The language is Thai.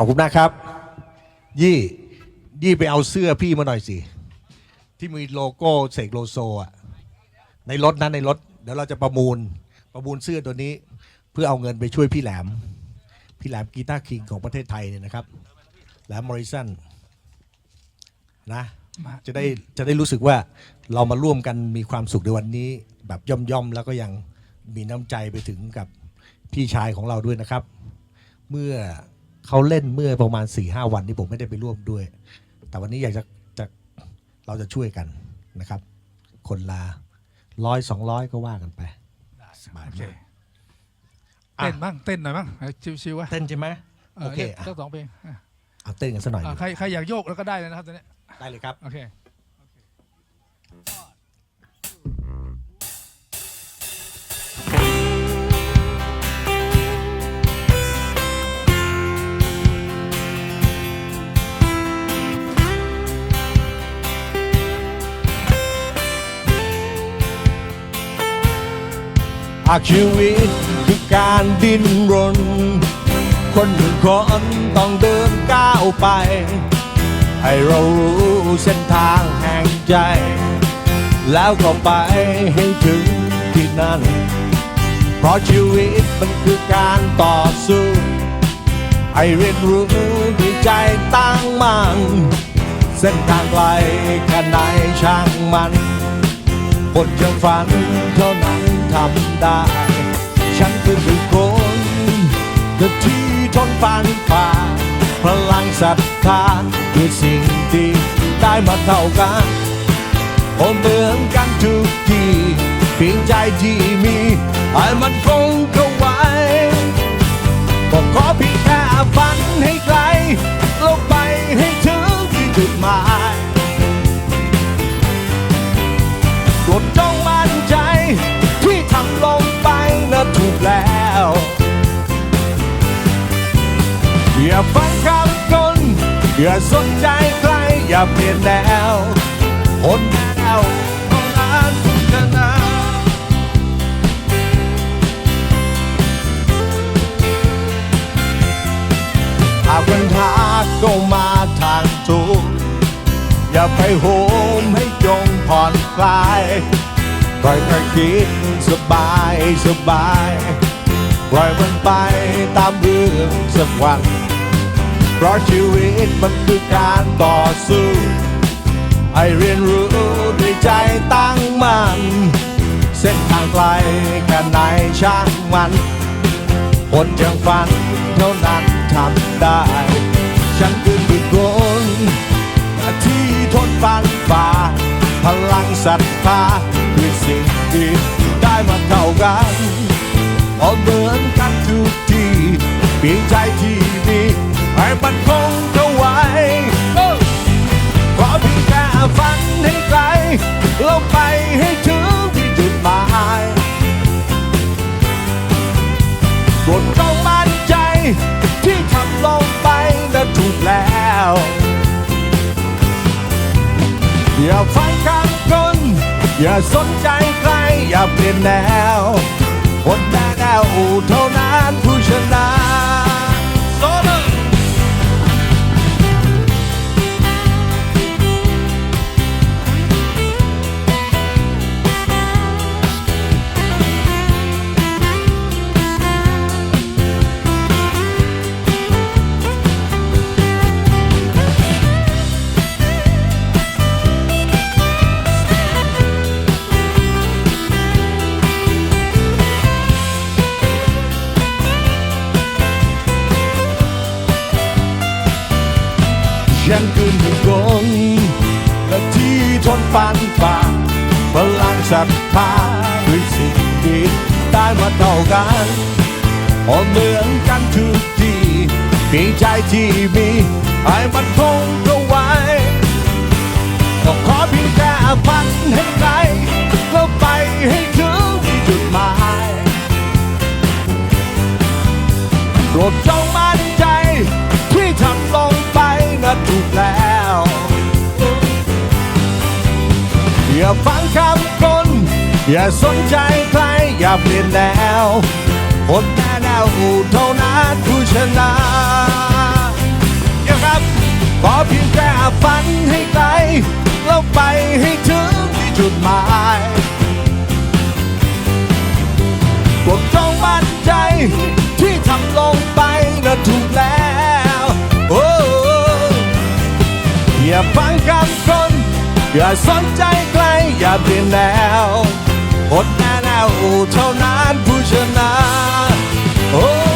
ขอบคุณนะครับ ยี่ ยี่ไปเอาเสื้อพี่มาหน่อยสิ ที่มีโลโก้เสกโลโซอะในรถนั้นในรถ เดี๋ยวเราจะประมูล ประมูลเสื้อตัวนี้ เพื่อเอาเงินไปช่วยพี่แหลม พี่แหลมกีตาร์คิงของประเทศไทยเนี่ยนะครับ แหลมมอริสันนะมาจะได้จะได้รู้สึกว่าเรามาร่วมกันมีความสุขในวันนี้ แบบย่อมย่อมๆแล้วก็ยังมีน้ำใจไปถึงกับพี่ชายของเราด้วยนะครับ เมื่อ เขาเล่นเมื่อประมาณ4ี่ห้าวันที่ผมไม่ได้ไปร่วมด้วย แต่วันนี้อยากจะจะเราจะช่วยกันนะครับ คนละร้อยสองร้อยก็ว่ากันไป สบายโอเคมากอะ เต้นบ้างเต้นหน่อยบ้างให้ชิวๆวะเต้นใช่ไหม โอเคเสักสองเพลงอะเอาเต้นกันสักหน่อยอะดีกใครว่าใครอยากโยกแล้วก็ได้เลยนะครับตอนนี้ได้เลยครับ โอเค หากชีวิตคือการดิ้นรน คนหนึ่งคนต้องเดินก้าวไป ให้เรารู้เส้นทางแห่งใจ แล้วก็ไปให้ถึงที่นั่น เพราะชีวิตมันคือการต่อสู้ให้เรียนรู้ด้วยใจตั้งมั่นเส้นทางไกลแค่ไหนช่างมันคนจะฝันเท่านั้น ทำได้ ฉันคือผู้คนที่ทนฟันฝ่าพลังศรัทธาคือสิ่งที่ได้มาเท่ากันโอเหมือนกันทุกทีเพียงใจที่มีให้มันคงเข้าไว้ก็ขอเพียงแค่ อย่าฟังคำคนอย่าสนใจใคร อย่าเปลี่ยนแนวคนแนวเท่านั้นนะหากปัญหาก็มาทางทุกอย่าไปโหมให้จงผ่อนคลายปล่อยมันคิดสบายสบายปล่อยมันไปตามเรื่องสักวัน เพราะชีวิตมันคือการต่อสู้ให้เรียนรู้ด้วยใจตั้งมั่นเส้นทางไกลแค่ไหนช่างมันคนย่างฝันเท่านั้นทำได้ ฉันคือคือคนที่ทนฟันฝ่าพลังศรัทธาด้วยสิ่งที่ได้มาเท่ากันเอาเหมือนกันทุกทีเพียงใจที่มี ให้มันคงเข้าไว้ขอเพียงแค่ฝันให้ไกลเราไปให้ถึงที่จุดหมายโปรดจงมั่นใจที่ทำลงไปนั้นถูกแล้วอย่าฟังคำคนอย่าสนใจใคร อย่าเปลี่ยนแนวคนแน่แนวเท่านั้นผู้ชนะ ฉันคือหนึ่งคนและที่ทนฟันฝ่าพลังศรัทธาด้วยสิ่งดีได้มาเท่ากันพอเหมือนกันทุกทีเพียงใจที่มีให้มันคง อย่าฟังคำคน อย่าสนใจใคร อย่าเปลี่ยนแนวคนแน่แนวอูเท่านั้นผู้ชนะอย่าครับขอเพียงแค่ฝันให้ไกลแล้วไปให้ถึงที่จุดหมายพวกล้องมั่นใจที่ทำลงไปนะถูกแล้วโอ้อย่าฟังคำคน อย่าสนใจใคร เปลี่ยนแล้วอดแน่แนวเท่านั้นผู้ชนะโอ้